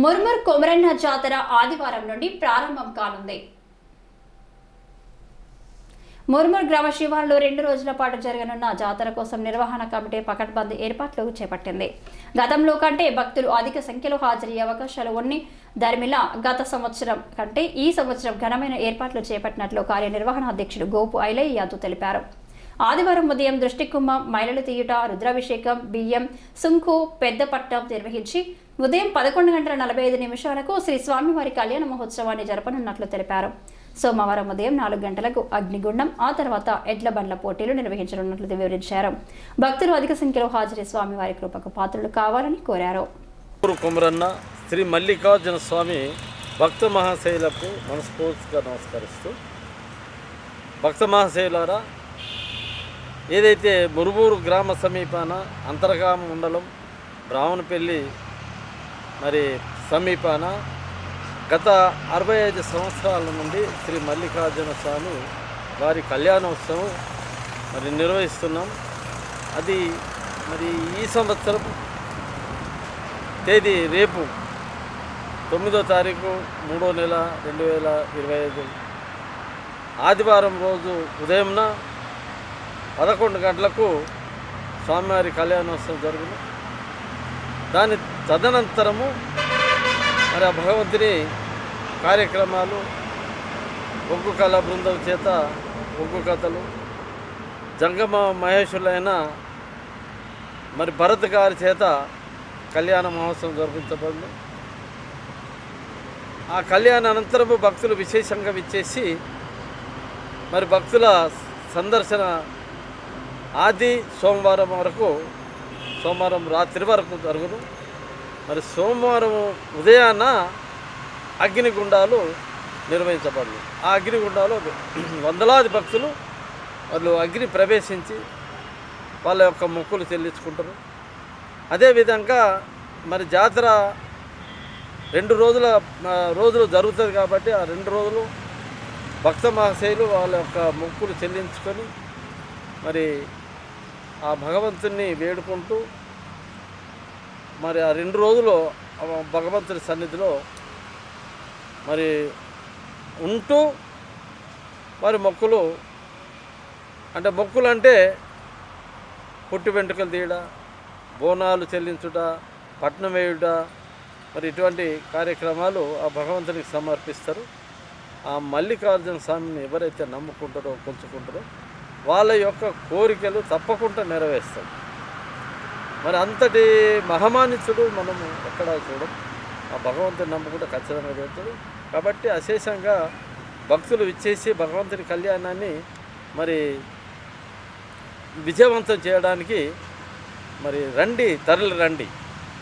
ముర్ముర్ కొమరన్న జాతర ఆదివారం నుండి ప్రారంభం కానుంది. ముర్ముర్ గ్రామ శివారులో రెండు రోజుల పాటు జరగనున్న జాతర కోసం నిర్వహణ కమిటీ పకడ్బందీ ఏర్పాట్లు చేపట్టింది. గతంలో కంటే భక్తులు అధిక సంఖ్యలో హాజరయ్యే అవకాశాలు ఉన్ని దరిమిలా గత సంవత్సరం కంటే ఈ సంవత్సరం ఘనమైన ఏర్పాట్లు చేపట్టినట్లు కార్యనిర్వహణ అధ్యక్షుడు గోపు ఐలయ్య యాదవ్ తెలిపారు. ఆదివారం ఉదయం దృష్టికుమ్మ మైలలు తీయుట రుద్రాభిషేకం బియ్యం సుంకు పెద్ద పట్టం నిర్వహించి ఉదయం పదకొండు గంటల నలభై ఐదు నిమిషాలకు శ్రీ స్వామివారి కళ్యాణ మహోత్సవాన్ని జరపనున్నట్లు తెలిపారు. సోమవారం ఉదయం నాలుగు గంటలకు అగ్నిగుండం ఆ తర్వాత ఎడ్ల బండ్ల పోటీలు నిర్వహించనున్నట్లు వివరించారు. భక్తులు అధిక సంఖ్యలో హాజరై స్వామివారి కృపకు పాత్రలు కావాలని కోరారు. కుమరన్న శ్రీ మల్లికార్జున స్వామి భక్త మహాశైలకు మనస్ఫూర్తిగా నమస్కరిస్తూ భక్త మహాశైలారా ఏదైతే మురుబూరు గ్రామ సమీపాన అంతర్గామ మండలం బ్రాహ్మణపల్లి మరి సమీపాన గత అరవై ఐదు సంవత్సరాల నుండి శ్రీ మల్లికార్జున స్వామి వారి కళ్యాణోత్సవం మరి నిర్వహిస్తున్నాం. అది మరి ఈ సంవత్సరం తేదీ రేపు తొమ్మిదో తారీఖు మూడో నెల రెండు వేల ఇరవై ఐదు ఆదివారం రోజు ఉదయంన పదకొండు గంటలకు స్వామివారి కళ్యాణోత్సవం జరుగును. దాని తదనంతరము మరి ఆ భగవంతుని కార్యక్రమాలు ఒగ్గు కళా బృందం చేత ఒగ్గు కథలు జంగమ మహేషులైన మరి భరత్ గారి చేత కళ్యాణ మహోత్సవం జరిపించబడింది ఆ కళ్యాణ అనంతరము భక్తులు విశేషంగా విచ్చేసి మరి భక్తుల సందర్శన ఆది సోమవారం వరకు సోమవారం రాత్రి వరకు జరుగును. మరి సోమవారం ఉదయాన అగ్నిగుండాలు నిర్వహించబడదు ఆ అగ్నిగుండాలు వందలాది భక్తులు వాళ్ళు అగ్ని ప్రవేశించి వాళ్ళ యొక్క మొక్కులు చెల్లించుకుంటారు. అదేవిధంగా మరి జాతర రెండు రోజుల రోజులు జరుగుతుంది కాబట్టి ఆ రెండు రోజులు భక్త మహాశయులు వాళ్ళ యొక్క మొక్కులు చెల్లించుకొని మరి ఆ భగవంతుని వేడుకుంటూ మరి ఆ రెండు రోజులు భగవంతుని సన్నిధిలో మరి ఉంటూ మరి మొక్కులు అంటే మొక్కులు అంటే పుట్టి వెంట్రుకలు తీయడ బోనాలు చెల్లించుట పట్నం వేయుట మరి ఇటువంటి కార్యక్రమాలు ఆ భగవంతునికి సమర్పిస్తారు. ఆ మల్లికార్జున స్వామిని ఎవరైతే నమ్ముకుంటారో కొంచుకుంటారో వాళ్ళ యొక్క కోరికలు తప్పకుండా నెరవేరుస్తారు మరి అంతటి మహమానితుడు మనము ఎక్కడ చూడం? ఆ భగవంతుని నమ్ముకుంటే ఖచ్చితంగా జరుగుతుంది. కాబట్టి అశేషంగా భక్తులు విచ్చేసి భగవంతుని కళ్యాణాన్ని మరి విజయవంతం చేయడానికి మరి రండి తరలి రండి.